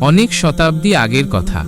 অনেক শতাব্দী আগের কথা।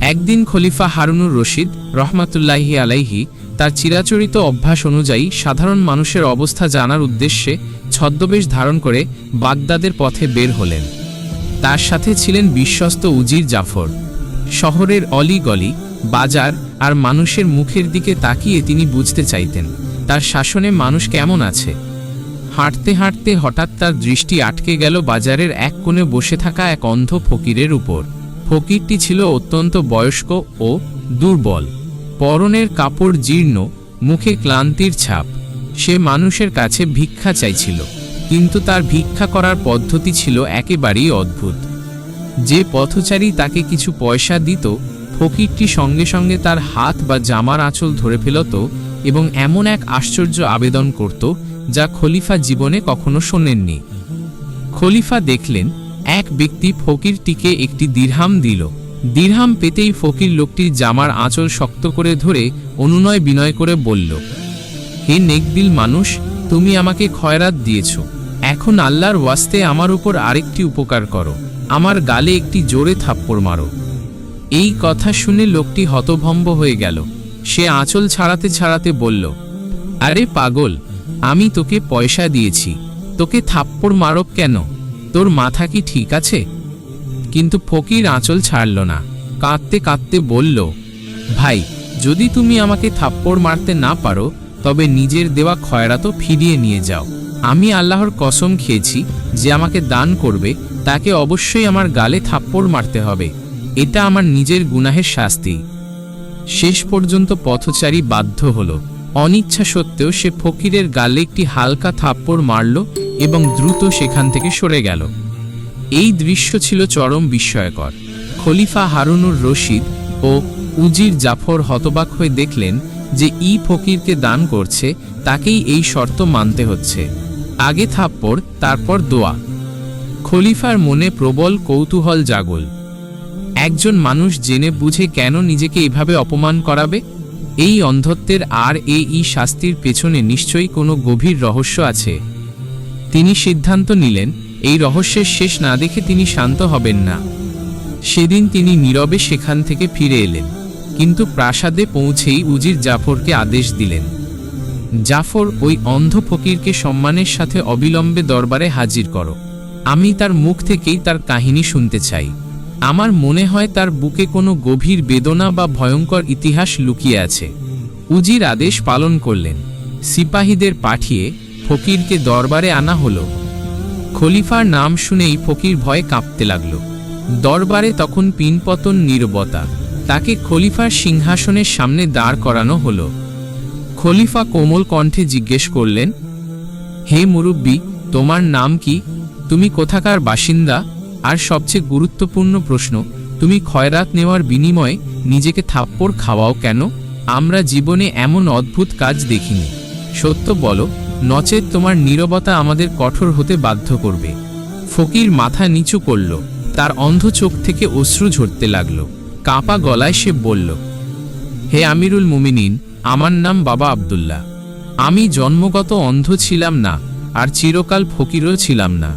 একদিন খলিফা হারুনুর রশিদ রহমাতুল্লাহি আলাইহি তার চিরাচরিত অভ্যাস অনুযায়ী সাধারণ মানুষের অবস্থা জানার উদ্দেশ্যে ছদ্মবেশ ধারণ করে বাগদাদের পথে বের হলেন। তার সাথে ছিলেন বিশ্বস্ত উজির জাফর। শহরের অলি গলি বাজার আর মানুষের মুখের দিকে তাকিয়ে তিনি বুঝতে চাইতেন, তার শাসনে মানুষ কেমন আছে? হাঁটতে হাঁটতে হঠাৎ তার দৃষ্টি আটকে গেল বাজারের এক কোণে বসে থাকা এক অন্ধ ফকিরের উপর। ফকিরটি ছিল অত্যন্ত বয়স্ক ও দুর্বল। পরনের কাপড় জীর্ণ, মুখে ক্লান্তির ছাপ। সে মানুষের কাছে ভিক্ষা চাইছিল, কিন্তু তার ভিক্ষা করার পদ্ধতি ছিল একেবারেই অদ্ভুত। যে পথচারী তাকে কিছু পয়সা দিত, ফকিরটি সঙ্গে সঙ্গে তার হাত বা জামার আঁচল ধরে ফেলত এবং এমন এক আশ্চর্য আবেদন করত যা খলিফা জীবনে কখনো শোনেননি। খলিফা দেখলেন, এক ব্যক্তি ফকিরটিকে একটি দিরহাম দিল। দিরহাম পেতেই ফকির লোকটির জামার আঁচল শক্ত করে ধরে অনুনয় বিনয় করে বলল, হে নেকদিল মানুষ, তুমি আমাকে খয়রাত দিয়েছ। এখন আল্লাহর ওয়াস্তে আমার উপর আরেকটি উপকার করো। আমার গালে একটি জোরে থাপ্পড় মারো। এই কথা শুনে লোকটি হতভম্ব হয়ে গেল। সে আঁচল ছাড়াতে ছাড়াতে বলল, আরে পাগল আমি তোকে পয়সা দিয়েছি। তোকে থাপ্পড় মারব কেন? তোর মাথা কি ঠিক আছে? কিন্তু ফকির আঁচল ছাড়ল না। কাঁদতে কাঁদতে বলল, ভাই, যদি তুমি আমাকে থাপ্পড় মারতে না পারো, তবে নিজের দেওয়া খয়রাতও ফিরিয়ে নিয়ে যাও। আমি আল্লাহর কসম খেয়েছি যে আমাকে দান করবে, তাকে অবশ্যই আমার গালে থাপ্পড় মারতে হবে। এটা আমার নিজের গুনাহের শাস্তি। শেষ পর্যন্ত পথচারী বাধ্য হল। অনিচ্ছা সত্ত্বেও সে ফকিরের গালে একটি হালকা থাপ্পড় মারল এবং দ্রুত সেখান থেকে সরে গেল। এই দৃশ্য ছিল চরম বিস্ময়কর। খলিফা হারুনুর রশিদ ও উজির জাফর হতবাক হয়ে দেখলেন যে ই ফকিরকে দান করছে, তাকেই এই শর্ত মানতে হচ্ছে। আগে থাপ্পড়, তারপর দোয়া। খলিফার মনে প্রবল কৌতূহল জাগল। একজন মানুষ জেনে বুঝে কেন নিজেকে এভাবে অপমান করাবে? এই অন্ধত্বের আর এই শাস্তির পেছনে নিশ্চয়ই কোনো গভীর রহস্য আছে। তিনি সিদ্ধান্ত নিলেন, এই রহস্যের শেষ না দেখে তিনি শান্ত হবেন না। সেদিন তিনি নীরবে সেখান থেকে ফিরে এলেন, কিন্তু প্রাসাদে পৌঁছেই উজির জাফরকে আদেশ দিলেন। জাফর ওই অন্ধ ফকিরকে সম্মানের সাথে অবিলম্বে দরবারে হাজির করো। আমি তার মুখ থেকেই তার কাহিনী শুনতে চাই। আমার মনে হয় তার বুকে কোনো গভীর বেদনা বা ভয়ঙ্কর ইতিহাস লুকিয়ে আছে। উজির আদেশ পালন করলেন। সিপাহীদের পাঠিয়ে ফকিরকে দরবারে আনা হলো। খলিফার নাম শুনেই ফকির ভয়ে কাঁপতে লাগল। দরবারে তখন পিনপতন নীরবতা। তাকে খলিফার সিংহাসনের সামনে দাঁড় করানো হলো। খলিফা কোমল কণ্ঠে জিজ্ঞেস করলেন, হে মুরব্বী, তোমার নাম কি? তুমি কোথাকার বাসিন্দা? আর সবচেয়ে গুরুত্বপূর্ণ প্রশ্ন, তুমি খয়রাত নেওয়ার বিনিময়ে নিজেকে থাপ্পড় খাওয়াও কেন? আমরা জীবনে এমন অদ্ভুত কাজ দেখিনি। সত্য বলো, নচেত তোমার নীরবতা আমাদের কঠোর হতে বাধ্য করবে। ফকির মাথা নিচু করল, তার অন্ধ চোখ থেকে অশ্রু ঝরতে লাগল। কাঁপা গলায় সে বলল, হে আমিরুল মুমিনিন, আমার নাম বাবা আব্দুল্লাহ। আমি জন্মগত অন্ধ ছিলাম না, আর চিরকাল ফকিরও ছিলাম না।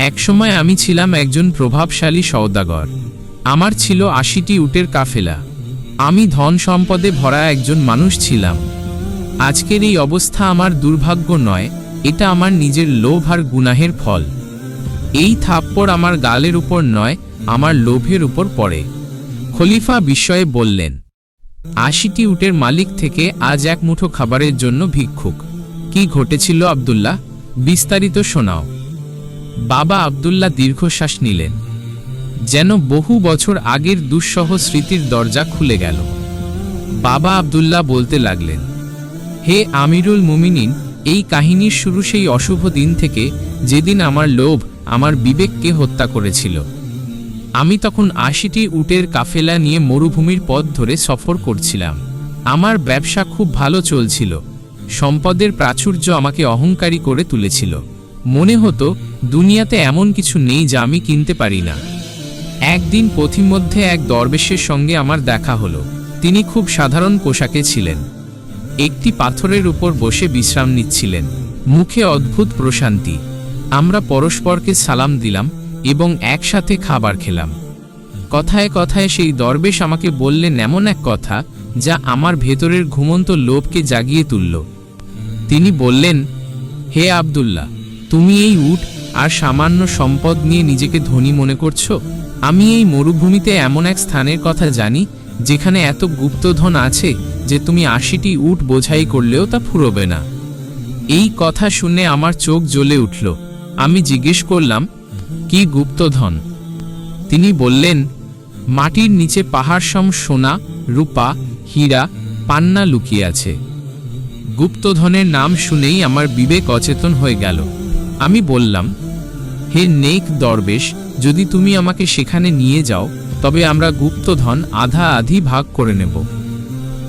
একসময় আমি ছিলাম একজন প্রভাবশালী সওদাগর। আমার ছিল আশিটি উটের কাফেলা। আমি ধন সম্পদে ভরা একজন মানুষ ছিলাম। আজকের এই অবস্থা আমার দুর্ভাগ্য নয়, এটা আমার নিজের লোভ আর গুনাহের ফল। এই থাপ্পড় আমার গালের উপর নয়, আমার লোভের উপর পড়ে। খলিফা বিস্ময়ে বললেন, আশিটি উটের মালিক থেকে আজ এক মুঠো খাবারের জন্য ভিক্ষুক। কি ঘটেছিল আব্দুল্লাহ? বিস্তারিত শোনাও। বাবা আব্দুল্লাহ দীর্ঘশ্বাস নিলেন, যেন বহু বছর আগের দুঃসহ স্মৃতির দরজা খুলে গেল। বাবা আব্দুল্লাহ বলতে লাগলেন, হে আমিরুল মুমিনিন, এই কাহিনীর শুরু সেই অশুভ দিন থেকে যেদিন আমার লোভ, আমার বিবেককে হত্যা করেছিল। আমি তখন আশিটি উটের কাফেলা নিয়ে মরুভূমির পথ ধরে সফর করছিলাম। আমার ব্যবসা খুব ভালো চলছিল। সম্পদের প্রাচুর্য আমাকে অহংকারী করে তুলেছিল। মনে হতো দুনিয়াতে এমন কিছু নেই যা আমি কিনতে পারি না। একদিন পথিমধ্যে এক দরবেশের সঙ্গে আমার দেখা হলো। তিনি খুব সাধারণ পোশাকে ছিলেন। একটি পাথরের উপর বসে বিশ্রাম নিচ্ছিলেন। মুখে অদ্ভুত প্রশান্তি। আমরা পরস্পরকে সালাম দিলাম এবং একসাথে খাবার খেলাম। কথায় কথায় সেই দরবেশ আমাকে বললেন এমন এক কথা যা আমার ভেতরের ঘুমন্ত লোভকে জাগিয়ে তুলল। তিনি বললেন, হে আব্দুল্লাহ, তুমি এই উট আর সামান্য সম্পদ নিয়ে নিজেকে ধনী মনে করছ? আমি এই মরুভূমিতে এমন এক স্থানের কথা জানি, যেখানে এত গুপ্তধন আছে যে তুমি আশিটি উট বোঝাই করলেও তা ফুরবে না। এই কথা শুনে আমার চোখ জ্বলে উঠল। আমি জিজ্ঞেস করলাম, কি গুপ্তধন? তিনি বললেন, মাটির নিচে পাহাড়সম সোনা, রূপা, হীরা, পান্না লুকিয়ে আছে। গুপ্তধনের নাম শুনেই আমার বিবেক অচেতন হয়ে গেল। আমি বললাম হে নেক দরবেশ, যদি তুমি আমাকে সেখানে নিয়ে যাও, তবে আমরা গুপ্তধন আধা আধি ভাগ করে নেব।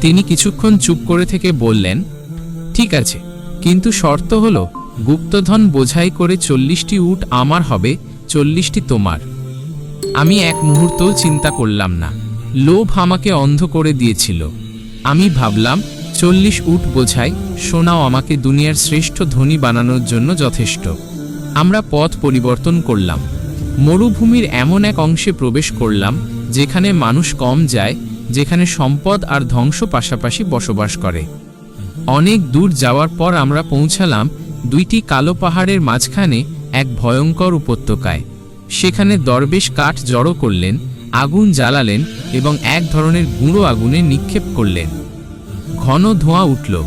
তিনি কিছুক্ষণ চুপ করে থেকে বললেন, ঠিক আছে, কিন্তু শর্ত হলো, গুপ্তধন বোঝাই করে চল্লিশটি উট আমার হবে, চল্লিশটি তোমার। আমি এক মুহূর্তও চিন্তা করলাম না। লোভ আমাকে অন্ধ করে দিয়েছিল। আমি ভাবলাম, চল্লিশ উট বোঝাই, সোনাও আমাকে দুনিয়ার শ্রেষ্ঠ ধনী বানানোর জন্য যথেষ্ট। আমরা পথ পরিবর্তন করলাম। মরুভূমির এমন এক অংশে প্রবেশ করলাম, যেখানে মানুষ কম যায়, যেখানে সম্পদ আর ধ্বংস পাশাপাশি বসবাস করে। অনেক দূর যাওয়ার পর আমরা পৌঁছালাম দুইটি কালো পাহাড়ের মাঝখানে এক ভয়ঙ্কর উপত্যকায়। সেখানে দরবেশ কাঠ জড়ো করলেন, আগুন জ্বালালেন এবং এক ধরনের গুঁড়ো আগুনে নিক্ষেপ করলেন। ঘন ধোঁয়া উঠল।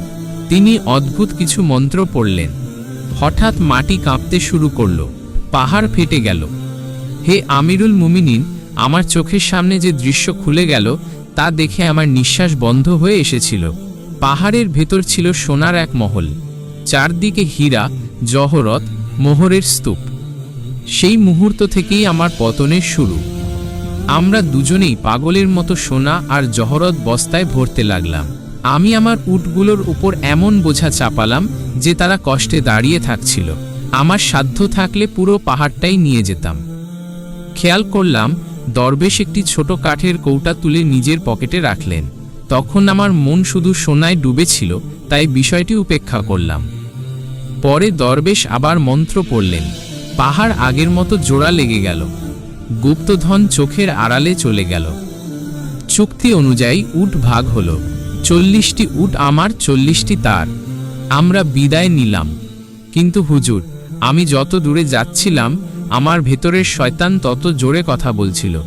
তিনি অদ্ভুত কিছু মন্ত্র পড়লেন। হঠাৎ মাটি কাঁপতে শুরু করল, পাহাড় ফেটে গেল। হে আমিরুল মুমিনিন, আমার চোখের সামনে যে দৃশ্য খুলে গেল, তা দেখে আমার নিঃশ্বাস বন্ধ হয়ে এসেছিল। পাহাড়ের ভেতর ছিল সোনার এক মহল, চারদিকে হীরা, জহরত, মোহরের স্তূপ। সেই মুহূর্ত থেকেই আমার পতনের শুরু। আমরা দুজনেই পাগলের মতো সোনা আর জহরত বস্তায় ভরতে লাগলাম। আমি আমার উটগুলোর উপর এমন বোঝা চাপালাম যে তারা কষ্টে দাঁড়িয়ে থাকছিল। আমার সাধ্য থাকলে পুরো পাহাড়টাই নিয়ে যেতাম। খেয়াল করলাম, দরবেশ একটি ছোট কাঠের কৌটা তুলে নিজের পকেটে রাখলেন। তখন আমার মন শুধু সোনায় ডুবেছিল, তাই বিষয়টি উপেক্ষা করলাম। পরে দরবেশ আবার মন্ত্র পড়লেন, পাহাড় আগের মতো জোড়া লেগে গেল। গুপ্তধন চোখের আড়ালে চলে গেল। চুক্তি অনুযায়ী উট ভাগ হলো। চল্লিশটি উট আমার, চল্লিশটি তার। আমরা বিদায় নিলাম। কিন্তু হুজুর, আমি যত দূরে যাচ্ছিলাম, আমার ভেতরের শয়তান তত জোরে কথা বলছিল।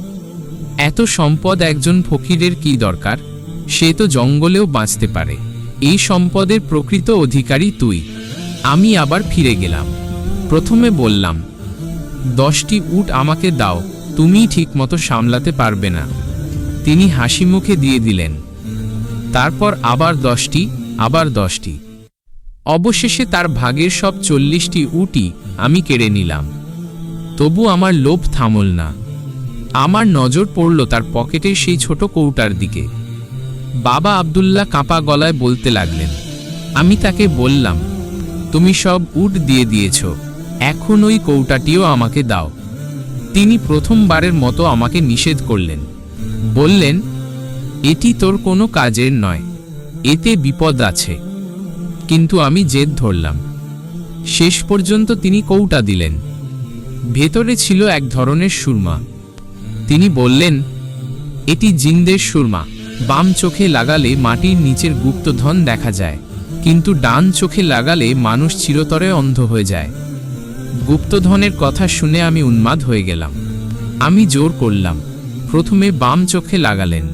এত সম্পদ একজন ফকিরের কি দরকার? সে তো জঙ্গলেও বাঁচতে পারে। এই সম্পদের প্রকৃত অধিকারী তুই। আমি আবার ফিরে গেলাম। প্রথমে বললাম, দশটি উট আমাকে দাও তুমি ঠিকমতো সামলাতে পারবে না। তিনি হাসি মুখে দিয়ে দিলেন তারপর আবার দশটি আবার দশটি। অবশেষে তার ভাগের সব চল্লিশটি উটি আমি কেড়ে নিলাম। তবু আমার লোভ থামল না। আমার নজর পড়ল তার পকেটের সেই ছোট কৌটার দিকে। বাবা আব্দুল্লাহ কাঁপা গলায় বলতে লাগলেন, আমি তাকে বললাম, তুমি সব উট দিয়ে দিয়েছ, এখন ওই কৌটাটিও আমাকে দাও। তিনি প্রথমবারের মতো আমাকে নিষেধ করলেন। বললেন এটি তোর কোনো কাজের নয়। এতে বিপদ আছে। কিন্তু আমি জেদ ধরলাম। শেষ পর্যন্ত তিনি কৌটা দিলেন। ভেতরে ছিল এক ধরনের সুরমা। তিনি বললেন, এটি জিন্দের সুরমা। বাম চোখে লাগালে মাটির নিচের গুপ্তধন দেখা যায়, কিন্তু ডান চোখে লাগালে মানুষ চিরতরে অন্ধ হয়ে যায়। গুপ্তধনের কথা শুনে আমি উন্মাদ হয়ে গেলাম। আমি জোর করলাম। প্রথমে বাম চোখে লাগালেন।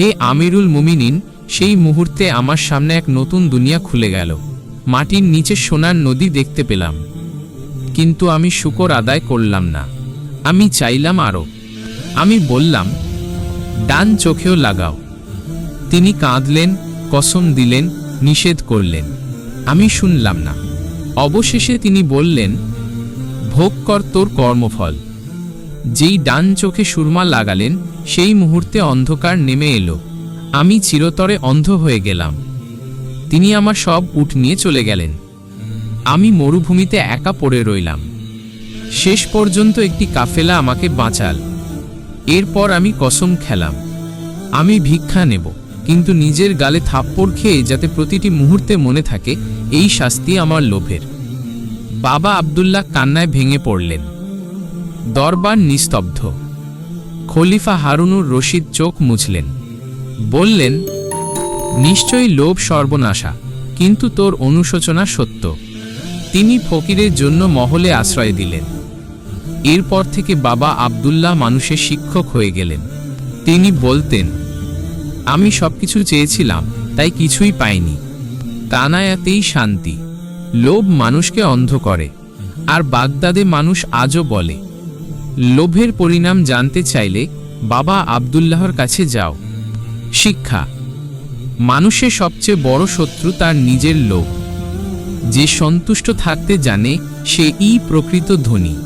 হে আমিরুল মুমিনিন, সেই মুহূর্তে আমার সামনে এক নতুন দুনিয়া খুলে গেল। মাটির নিচে সোনার নদী দেখতে পেলাম। কিন্তু আমি শুকর আদায় করলাম না। আমি চাইলাম আরও আমি বললাম, ডান চোখেও লাগাও। তিনি কাঁদলেন, কসম দিলেন, নিষেধ করলেন। আমি শুনলাম না। অবশেষে তিনি বললেন, ভোগ কর তোর কর্মফল। যেই ডান চোখে সুরমা লাগালেন, সেই মুহূর্তে অন্ধকার নেমে এলো। আমি চিরতরে অন্ধ হয়ে গেলাম। তিনি আমার সব উঠ নিয়ে চলে গেলেন। আমি মরুভূমিতে একা পড়ে রইলাম। শেষ পর্যন্ত একটি কাফেলা আমাকে বাঁচাল। এরপর আমি কসম খেলাম। আমি ভিক্ষা নেব, কিন্তু নিজের গালে থাপ্পড় খেয়ে যাতে প্রতিটি মুহূর্তে মনে থাকে, এই শাস্তি আমার লোভের। বাবা আব্দুল্লাহ কান্নায় ভেঙে পড়লেন। দরবার নিস্তব্ধ। খলিফা হারুনুর রশিদ চোখ মুছলেন। বললেন, নিশ্চয়ই লোভ সর্বনাশা, কিন্তু তোর অনুশোচনা সত্য। তিনি ফকিরের জন্য মহলে আশ্রয় দিলেন। এরপর থেকে বাবা আবদুল্লাহ মানুষের শিক্ষক হয়ে গেলেন। তিনি বলতেন, আমি সবকিছু চেয়েছিলাম, তাই কিছুই পাইনি। তানায়াতেই শান্তি। লোভ মানুষকে অন্ধ করে, আর বাগদাদে মানুষ আজও বলে লোভের পরিণাম জানতে চাইলে বাবা আবদুল্লাহর কাছে যাও। শিক্ষা। মানুষের সবচেয়ে বড় শত্রু তার নিজের লোভ। যে সন্তুষ্ট থাকতে জানে, সে ই প্রকৃত ধনী।